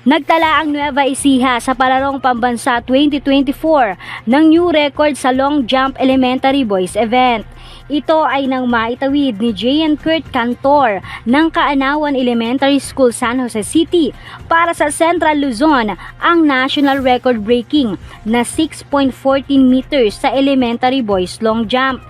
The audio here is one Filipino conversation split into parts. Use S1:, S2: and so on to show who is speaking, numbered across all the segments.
S1: Nagtala ang Nueva Ecija sa palarong pambansa 2024 ng new record sa long jump elementary boys event. Ito ay nang maitawid ni J.N. Kurt Cantor ng Kaanawan Elementary School San Jose City para sa Central Luzon ang national record breaking na 6.14 meters sa elementary boys long jump.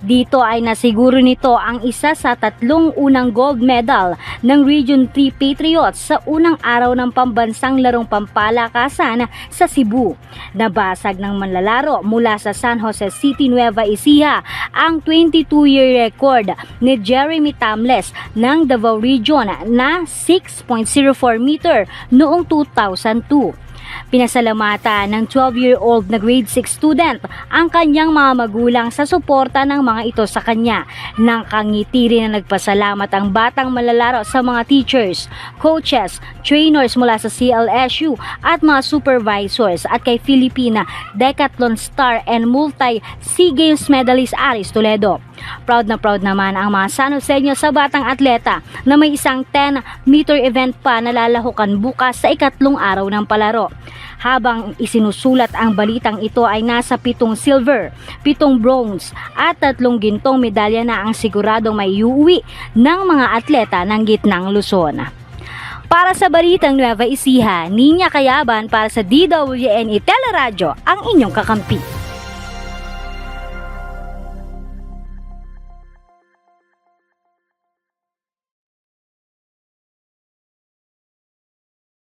S1: Dito ay nasiguro nito ang isa sa tatlong unang gold medal ng Region 3 Patriots sa unang araw ng pambansang larong pampalakasan sa Cebu. Nabasag ng manlalaro mula sa San Jose City, Nueva Ecija ang 22-year record ni Jeremy Tamles ng Davao Region na 6.04 meter noong 2002. Pinasalamatan ng 12-year-old na grade 6 student ang kanyang mga magulang sa suporta ng mga ito sa kanya. Nang kangiti rin na nagpasalamat ang batang malalaro sa mga teachers, coaches, trainers mula sa CLSU at mga supervisors at kay Filipina Decathlon star and multi SEA Games medalist Aris Toledo. Proud na proud naman ang mga San Joseño sa batang atleta na may isang 10-meter event pa na lalahukan bukas sa ikatlong araw ng palaro. Habang isinusulat ang balitang ito ay nasa pitong silver, pitong bronze at tatlong gintong medalya na ang siguradong may iuwi ng mga atleta ng gitnang Luzon. Para sa Balitang Nueva Ecija, Ninya Kayaban para sa DWNE Teleradyo ang inyong kakampi.